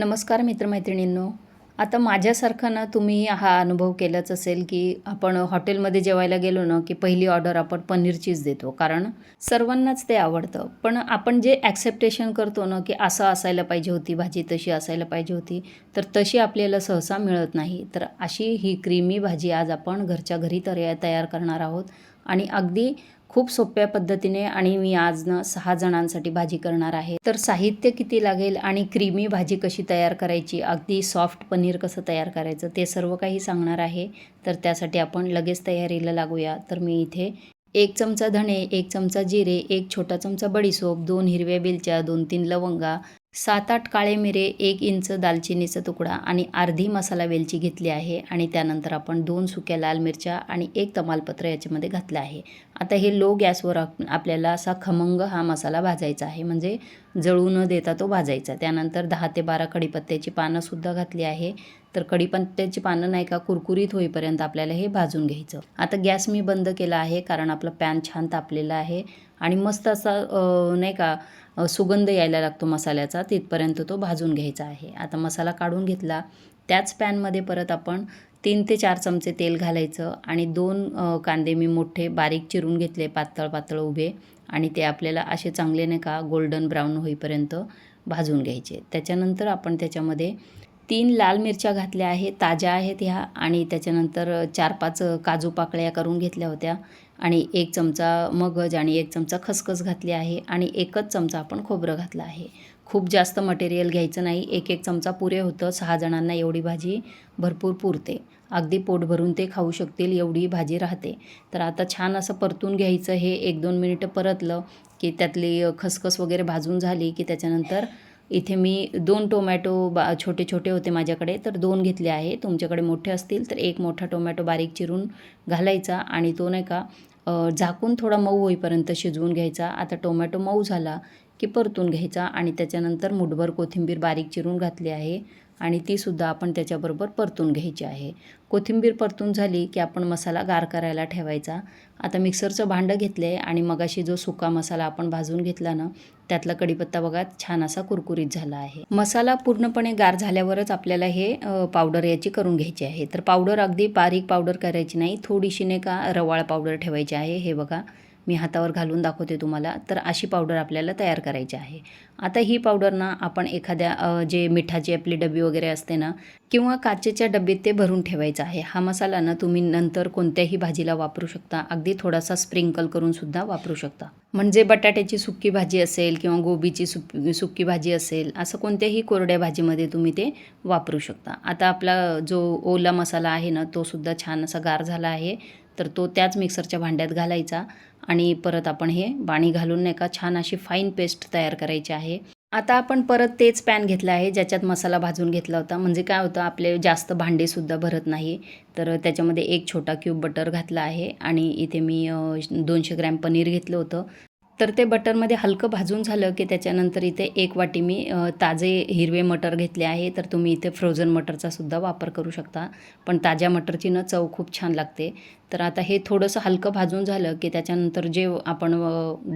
नमस्कार मित्रमैत्रिणींनो. आता माझ्यासारखा ना तुम्ही हा अनुभव केलाच असेल की आपण हॉटेलमध्ये जेवायला गेलो ना की पहिली ऑर्डर आपण पनीरचीच देतो. कारण सर्वांनाच ते आवडतं. पण आपण जे ॲक्सेप्टेशन करतो ना की असं असायला पाहिजे होती भाजी तशी असायला पाहिजे होती तर तशी आपल्याला सहसा मिळत नाही. तर अशी ही क्रीमी भाजी आज आपण घरच्या घरी तया तयार करणार आहोत. आणि अगदी खूप सोप्या पद्धतीने आणि मी आज सहा जणांसाठी भाजी करणार आहे. तर साहित्य किती लागेल आणि क्रीमी भाजी कशी तयार करायची? अगदी सॉफ्ट पनीर कसं तयार करायचं? ते सर्व काही सांगणार आहे. तर त्यासाठी आपण लगेच तयारीला लागूया. तर मी इथे एक चमचा धणे एक चमचा जिरे एक छोटा चमचा बडीसोप दोन हिरव्या बेलच्या दोन तीन लवंगा सात आठ काळे मिरे एक इंच दालचिनीचा तुकडा आणि अर्धी मसाला वेलची घेतली आहे आणि त्यानंतर आपण दोन सुक्या लाल मिरच्या आणि एक तमालपत्र याच्यामध्ये घातलं आहे. आता हे लो गॅसवर आप आपल्याला असा खमंग हा मसाला भाजायचा आहे. म्हणजे जळू न देता तो भाजायचा. त्यानंतर दहा ते बारा कढीपत्त्याची पानंसुद्धा घातली आहे. तर कढीपत्त्याची पानं नाही का कुरकुरीत होईपर्यंत आपल्याला हे भाजून घ्यायचं. आता गॅस मी बंद केला आहे कारण आपलं पॅन छान तापलेलं आहे. आणि मस्त असा नाही का सुगंध यायला लागतो मसाल्याचा तिथपर्यंत तो भाजून घ्यायचा आहे. आता मसाला काढून घेतला त्याच पॅनमध्ये परत आपण तीन ते चार चमचे तेल घालायचं आणि दोन कांदे मी मोठे बारीक चिरून घेतले पातळ पातळ उभे आणि ते आपल्याला असे चांगले नाही का गोल्डन ब्राऊन होईपर्यंत भाजून घ्यायचे. त्याच्यानंतर आपण त्याच्यामध्ये तीन लाल मिरच्या घातल्या आहेत ताज्या आहेत ह्या आणि त्याच्यानंतर चार पाच काजू पाकळ्या करून घेतल्या होत्या. आणि एक चमचा मगज आणि एक चमचा खसखस घातली आहे आणि एकच चमचा आपण खोबरं घातलं आहे. खूप जास्त मटेरियल घ्यायचं नाही. एक एक चमचा पुरे होतं. सहा जणांना एवढी भाजी भरपूर पुरते. अगदी पोट भरून ते खाऊ शकतील एवढी भाजी राहते. तर आता छान असं परतून घ्यायचं हे एक दोन मिनिटं परतलं की त्यातली खसखस वगैरे भाजून झाली की त्याच्यानंतर इथे मी दोन टोमॅटो बा छोटे छोटे होते माझ्याकडे तर दोन घेतले आहे. तुमच्याकडे मोठे असतील तर एक मोठा टोमॅटो बारीक चिरून घालायचा आणि तो नाही का झाकून थोडा मऊ होईपर्यंत शिजवून घ्यायचा. आता टोमॅटो मऊ झाला की परतून घ्यायचा आणि त्याच्यानंतर मुठभर कोथिंबीर बारीक चिरून घातली आहे. आणि तीसुद्धा आपण त्याच्याबरोबर परतून घ्यायची आहे. कोथिंबीर परतून झाली की आपण मसाला गार करायला ठेवायचा. आता मिक्सरचं भांडं घेतलं आहे आणि मगाशी जो सुका मसाला आपण भाजून घेतला ना त्यातला कढीपत्ता बघा छान असा कुरकुरीत झाला आहे. मसाला पूर्णपणे गार झाल्यावरच आपल्याला हे पावडर याची करून घ्यायची आहे. तर पावडर अगदी बारीक पावडर करायची नाही थोडीशी नाही का रवाळ पावडर ठेवायची आहे हे बघा. मी हातावर घालून दाखवते तुम्हाला. तर अशी पावडर आपल्याला तयार करायची आहे. आता ही पावडर ना आपण एखाद्या जे मिठाची आपली डबी वगैरे असते ना किंवा काचेच्या डब्यात ते भरून ठेवायचं आहे. हा मसाला ना तुम्ही नंतर कोणत्याही भाजीला वापरू शकता. अगदी थोडासा स्प्रिंकल करून सुद्धा वापरू शकता. म्हणजे बटाट्याची सुक्की भाजी असेल किंवा गोबीची सुक सुक्की भाजी असेल असं कोणत्याही कोरड्या भाजीमध्ये तुम्ही ते वापरू शकता. आता आपला जो ओला मसाला आहे ना तो सुद्धा छान असा गार झाला आहे. तर तो त्याच मिक्सरच्या भांड्यात घालायचा आणि परत आपण हे पाणी घालून नाही का छान अशी फाईन पेस्ट तयार करायची आहे. आता आपण परत तेच पॅन घेतलं आहे ज्याच्यात मसाला भाजून घेतला होता. म्हणजे काय होतं आपले जास्त भांडेसुद्धा भरत नाही. तर त्याच्यामध्ये एक छोटा क्यूब बटर घातला आहे आणि इथे मी दोनशे ग्रॅम पनीर घेतलं होतं. तर ते बटरमध्ये हलकं भाजून झालं की त्याच्यानंतर इथे एक वाटी मी ताजे हिरवे मटर घेतले आहे. तर तुम्ही इथे फ्रोझन मटरचा सुद्धा वापर करू शकता. पण ताज्या मटरची न चव खूप छान लागते. तर आता हे थोडंसं हलकं भाजून झालं की त्याच्यानंतर जे आपण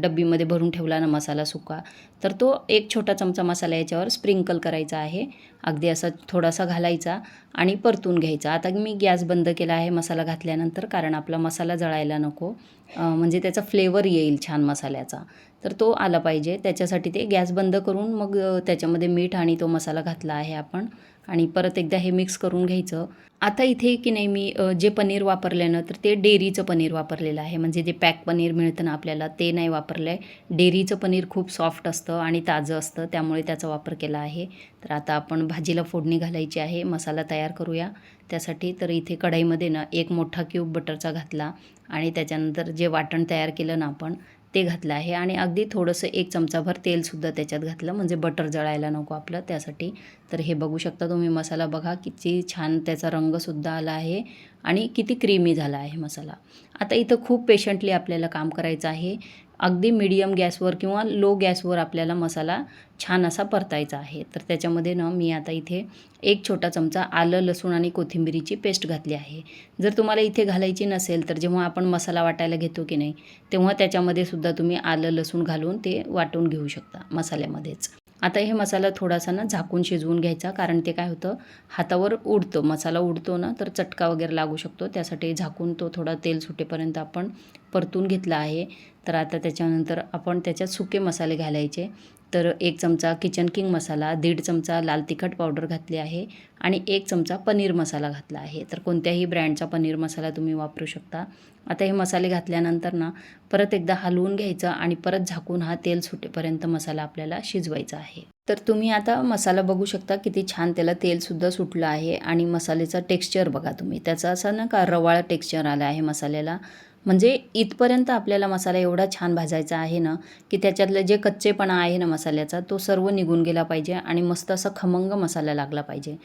डब्बीमध्ये भरून ठेवला ना मसाला सुका तर तो एक छोटा चमचा मसाला याच्यावर स्प्रिंकल करायचा आहे. अगदी असा थोडासा घालायचा आणि परतून घ्यायचा. आता मी गॅस बंद केला आहे मसाला घातल्यानंतर कारण आपला मसाला जळायला नको. म्हणजे त्याचा फ्लेवर येईल छान मसाल्याचा. तर तो आला पाहिजे. त्याच्यासाठी ते गॅस बंद करून मग त्याच्यामध्ये मीठ आणि तो मसाला घातला आहे आपण. आणि परत एकदा हे मिक्स करून घ्यायचं. आता इथे की नाही मी जे पनीर वापरल्यानं तर ते डेअरीचं पनीर वापरलेलं आहे. म्हणजे जे पॅक पनीर मिळतं ना आपल्याला ते नाही वापरलं आहे डेअरीचं पनीर खूप सॉफ्ट असतं आणि ताजं असतं त्यामुळे त्याचा वापर केला आहे. तर आता आपण भाजीला फोडणी घालायची आहे मसाला तयार करूया. त्यासाठी तर इथे कढाईमध्ये ना एक मोठा क्यूब बटरचा घातला आणि त्याच्यानंतर जे वाटण तयार केलं ना आपण ते घातलं आहे. आणि अगदी थोडंसं एक चमचाभर तेलसुद्धा त्याच्यात घातलं. म्हणजे बटर जळायला नको आपलं त्यासाठी. तर हे बघू शकता तुम्ही मसाला बघा किती छान त्याचा रंगसुद्धा आला आहे. आणि किती क्रीमी झाला आहे मसाला. आता इथं खूप पेशंटली आपल्याला काम करायचं आहे. अगदी मीडियम गॅसवर किंवा लो गॅसवर आपल्याला मसाला छान असा परतायचा आहे. तर त्याच्यामध्ये ना मी आता इथे एक छोटा चमचा आलं लसूण आणि कोथिंबिरीची पेस्ट घातली आहे. जर तुम्हाला इथे घालायची नसेल तर जेव्हा आपण मसाला वाटायला घेतो की नाही तेव्हा त्याच्यामध्ये सुद्धा तुम्ही आलं लसूण घालून ते वाटून घेऊ शकता मसाल्यामध्येच. आता हे मसाला थोडासा ना झाकून शिजवून घ्यायचा कारण ते काय होतं हातावर उडतं. मसाला उडतो ना तर चटका वगैरे लागू शकतो. त्यासाठी झाकून तो थोडा तेल सुटेपर्यंत आपण परतून घेतला आहे. तर आता त्याच्यानंतर आपण त्याच्यात सुके मसाले घालायचे. तर एक चमचा किचन किंग मसाला दीड चमचा लाल तिखट पावडर घातली आहे आणि एक चमचा पनीर मसाला घातला आहे. तर कोणत्याही ब्रँडचा पनीर मसाला तुम्ही वापरू शकता. आता हे मसाले घातल्यानंतर ना परत एकदा हलवून घ्यायचं आणि परत झाकून हा तेल सुटेपर्यंत मसाला आपल्याला शिजवायचा आहे. तर तुम्ही आता मसाला बघू शकता किती छान त्याला तेलसुद्धा सुटलं आहे आणि मसाल्याचा टेक्स्चर बघा तुम्ही. त्याचा असं ना का रवाळ टेक्स्चर आला आहे मसाल्याला. म्हणजे इथपर्यंत आपल्याला मसाला एवढा छान भाजायचा आहे ना की त्याच्यातलं जे कच्चेपणा आहे ना मसाल्याचा तो सर्व निघून गेला पाहिजे आणि मस्त असा खमंग मसाला लागला पाहिजे.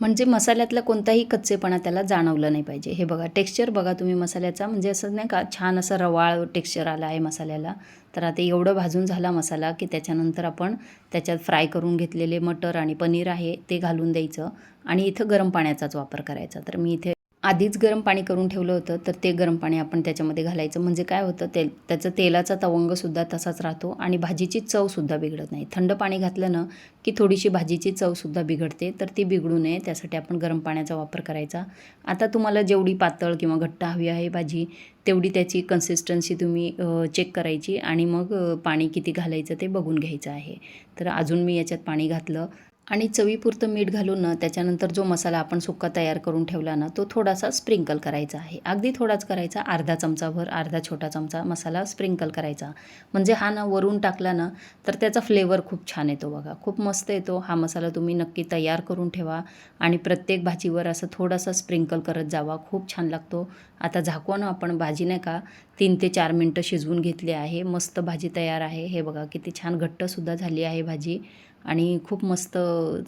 म्हणजे मसाल्यातला कोणताही कच्चेपणा त्याला जाणवलं नाही पाहिजे. हे बघा टेक्स्चर बघा तुम्ही मसाल्याचा म्हणजे असं नाही का छान असं रवाळ टेक्स्चर आला आहे मसाल्याला. तर आता एवढं भाजून झाला मसाला की त्याच्यानंतर आपण त्याच्यात फ्राय करून घेतलेले मटर आणि पनीर आहे ते घालून द्यायचं. आणि इथं गरम पाण्याचाच वापर करायचा. तर मी इथे आधीच गरम पाणी करून ठेवलं होतं तर ते गरम पाणी आपण त्याच्यामध्ये घालायचं. म्हणजे काय होतं तेल त्याचं तेलाचा तवंगसुद्धा तसाच राहतो आणि भाजीची चवसुद्धा बिघडत नाही. थंड पाणी घातलं ना की थोडीशी भाजीची चवसुद्धा बिघडते तर ती बिघडू नये. त्यासाठी आपण गरम पाण्याचा वापर करायचा. आता तुम्हाला जेवढी पातळ किंवा घट्ट हवी आहे भाजी तेवढी त्याची कन्सिस्टन्सी तुम्ही चेक करायची आणि मग पाणी किती घालायचं ते बघून घ्यायचं आहे. तर अजून मी याच्यात पाणी घातलं. आणि चवीपुरतं मीठ घालून ना त्याच्यानंतर जो मसाला आपण सुक्का तयार करून ठेवला ना तो थोडासा स्प्रिंकल करायचा आहे. अगदी थोडाच करायचा अर्धा चमचाभर अर्धा छोटा चमचा मसाला स्प्रिंकल करायचा. म्हणजे हा ना वरून टाकला ना तर त्याचा फ्लेवर खूप छान येतो बघा. खूप मस्त येतो. हा मसाला तुम्ही नक्की तयार करून ठेवा आणि प्रत्येक भाजीवर असं थोडासा स्प्रिंकल करत जावा. खूप छान लागतो. आता झाकून आपण भाजी नाही का तीन ते चार मिनटं शिजवून घेतली आहे. मस्त भाजी तयार आहे. हे बघा किती छान घट्टसुद्धा झाली आहे भाजी. आणि खूप मस्त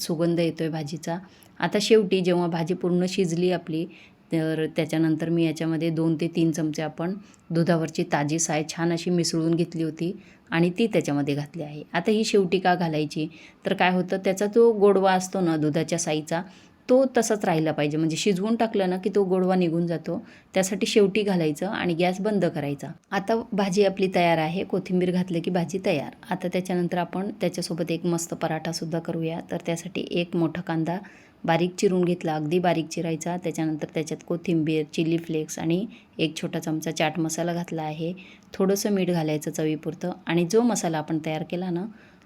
सुगंध येतो आहे भाजीचा. आता शेवटी जेव्हा भाजी पूर्ण शिजली आपली तर त्याच्यानंतर मी याच्यामध्ये दोन ते तीन चमचे आपण दुधावरची ताजी साय छान अशी मिसळून घेतली होती आणि ती त्याच्यामध्ये घातली आहे. आता ही शेवटी का घालायची? तर काय होतं त्याचा जो गोडवा असतो ना दुधाच्या साईचा तो तसाच राहिला पाहिजे. म्हणजे शिजवून टाकलं ना की तो गोडवा निघून जातो. त्यासाठी शेवटी घालायचं आणि गॅस बंद करायचा. आता भाजी आपली तयार आहे. कोथिंबीर घातलं की भाजी तयार. आता त्याच्यानंतर आपण त्याच्यासोबत एक मस्त पराठासुद्धा करूया. तर त्यासाठी एक मोठा कांदा बारीक चिरून घेतला. अगदी बारीक चिरायचा. त्याच्यानंतर त्याच्यात कोथिंबीर चिली फ्लेक्स आणि एक छोटा चमचा चाट मसाला घातला आहे. थोडंसं मीठ घालायचं चवीपुरतं आणि जो मसाला आपण तयार केला ना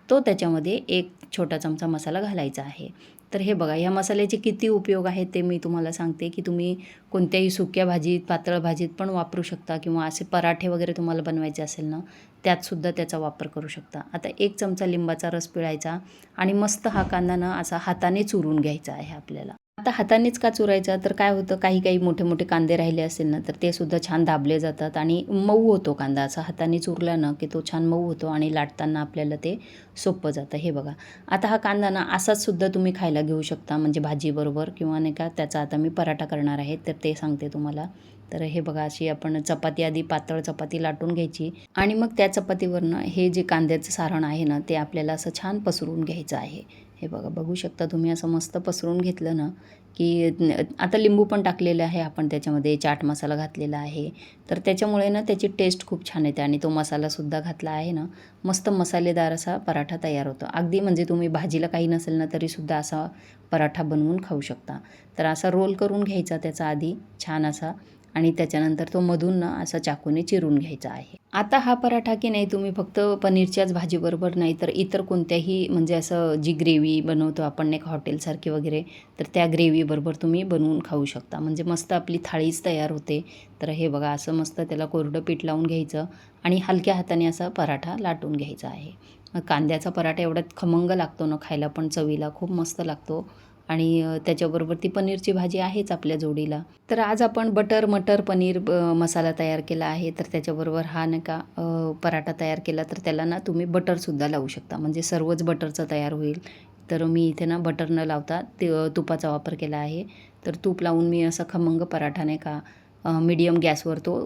तो त्याच्यामध्ये एक छोटा चमचा मसाला घालायचा आहे. तर हे बघा या मसाल्याचे किती उपयोग आहेत ते मी तुम्हाला सांगते की तुम्ही कोणत्याही सुक्या भाजीत पातळ भाजीत पण वापरू शकता किंवा असे पराठे वगैरे तुम्हाला बनवायचे असेल ना त्यातसुद्धा त्याचा वापर करू शकता. आता एक चमचा लिंबाचा रस पिळायचा आणि मस्त हा कांदा ना असा हाताने चुरून घ्यायचा आहे आपल्याला. आता हातानेच का चुरायचा? तर काय होतं? काही काही मोठे मोठे कांदे राहिले असेल ना तर ते सुद्धा छान दाबले जातात आणि मऊ होतो कांदा. असा हाताने चुरला ना की तो छान मऊ होतो आणि लाटताना आपल्याला ते सोपं जातं. हे बघा. आता हा कांदा ना असाच सुद्धा तुम्ही खायला घेऊ शकता म्हणजे भाजीबरोबर किंवा नाही का त्याचा आता मी पराठा करणार आहे तर ते सांगते तुम्हाला. तर हे बघा अशी आपण चपाती आधी पातळ चपाती लाटून घ्यायची आणि मग त्या चपातीवरनं हे जे कांद्याचं सारण आहे ना ते आपल्याला असं छान पसरून घ्यायचं आहे. हे बघा बघू शकता तुम्ही असं मस्त पसरून घेतलं ना की आता लिंबू पण टाकलेलं आहे आपण त्याच्यामध्ये चाट मसाला घातलेला आहे. तर त्याच्यामुळे ना त्याची टेस्ट खूप छान येते आणि तो मसालासुद्धा घातला आहे ना मस्त मसालेदार असा पराठा तयार होतो. अगदी म्हणजे तुम्ही भाजीला काही नसेल ना तरीसुद्धा असा पराठा बनवून खाऊ शकता. तर असा रोल करून घ्यायचा त्याचा आधी छान असा आणि त्याच्यानंतर तो मधून ना असा चाकूने चिरून घ्यायचा आहे. आता हा पराठा की नाही तुम्ही फक्त पनीरच्याच भाजीबरोबर नाही तर इतर कोणत्याही म्हणजे असं जी ग्रेव्ही बनवतो आपण एक हॉटेलसारखी वगैरे तर त्या ग्रेव्हीबरोबर तुम्ही बनवून खाऊ शकता. म्हणजे मस्त आपली थाळीच तयार होते. तर हे बघा असं मस्त त्याला कोरडं पीठ लावून घ्यायचं आणि हलक्या हाताने असा पराठा लाटून घ्यायचा आहे. कांद्याचा पराठा एवढ्यात खमंग लागतो ना खायला पण चवीला खूप मस्त लागतो. आणि त्याच्याबरोबर ती पनीरची भाजी आहेच आपल्या जोडीला. तर आज आपण बटर मटर पनीर मसाला तयार केला आहे. तर त्याच्याबरोबर हा नाही का पराठा तयार केला. तर त्याला ना तुम्ही बटरसुद्धा लावू शकता. म्हणजे सर्वच बटरचं तयार होईल. तर मी इथे ना बटर न लावता ते तुपाचा वापर केला आहे. तर तूप लावून मी असा खमंग पराठा नाही का मीडियम गॅसवर तो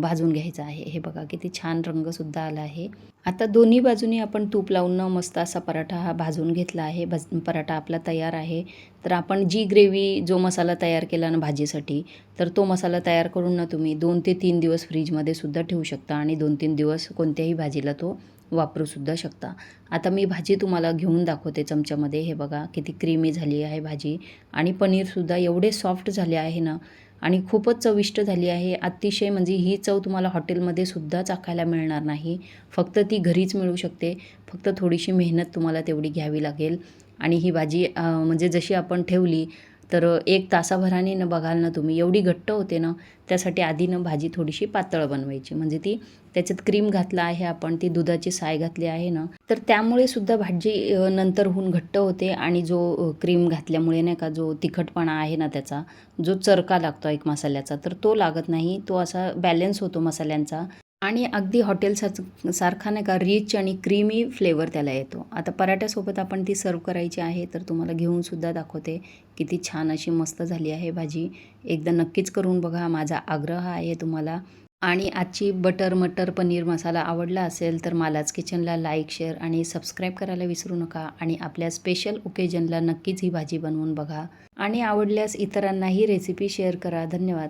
भाजून घ्यायचा आहे. हे बघा किती छान रंगसुद्धा आला आहे. आता दोन्ही बाजूनी आपण तूप लावून मस्त असा पराठा हा भाजून घेतला आहे. भज पराठा आपला तयार आहे. तर आपण जी ग्रेव्ही जो मसाला तयार केला ना भाजीसाठी तर तो मसाला तयार करून ना तुम्ही दोन ते तीन दिवस फ्रीजमध्ये सुद्धा ठेवू शकता आणि दोन तीन दिवस कोणत्याही भाजीला तो वापरूसुद्धा शकता. आता मी भाजी तुम्हाला घेऊन दाखवते चमच्यामध्ये. हे बघा किती क्रीमी झाली आहे भाजी. आणि पनीरसुद्धा एवढे सॉफ्ट झाले आहे ना आणि खूपच चविष्ट झाली आहे. अतिशय म्हणजे ही चव तुम्हाला हॉटेलमध्ये सुद्धा चाखायला मिळणार नाही. फक्त ती घरीच मिळू शकते. फक्त थोडीशी मेहनत तुम्हाला तेवढी घ्यावी लागेल. आणि ही भाजी म्हणजे जशी आपण ठेवली तर एक तासाभराने न बघाल ना तुम्ही. एवढी घट्ट होते ना त्यासाठी आधी ना भाजी थोडीशी पातळ बनवायची. म्हणजे ती त्याच्यात क्रीम घातला आहे आपण ती दुधाची साय घातली आहे ना तर त्यामुळे सुद्धा भाजी नंतर होऊन घट्ट होते आणि जो क्रीम घातल्यामुळे नाही का जो तिखटपणा आहे ना त्याचा जो चरका लागतो एक मसाल्याचा तर तो लागत नाही. तो असा बॅलन्स होतो मसाल्यांचा. आणि अगदी हॉटेलसा सारखा नाही का रिच आणि क्रीमी फ्लेवर त्याला येतो. आता पराठ्यासोबत आपण ती सर्व करायची आहे तर तुम्हाला घेऊनसुद्धा दाखवते किती छान अशी मस्त झाली आहे भाजी. एकदा नक्कीच करून बघा माझा आग्रह आहे तुम्हाला. आणि आजची बटर मटर पनीर मसाला आवडला असेल तर मालाच किचनला लाईक शेअर आणि सबस्क्राईब करायला विसरू नका. आणि आपल्या स्पेशल ओकेजनला नक्कीच ही भाजी बनवून बघा. आणि आवडल्यास इतरांनाही रेसिपी शेअर करा. धन्यवाद.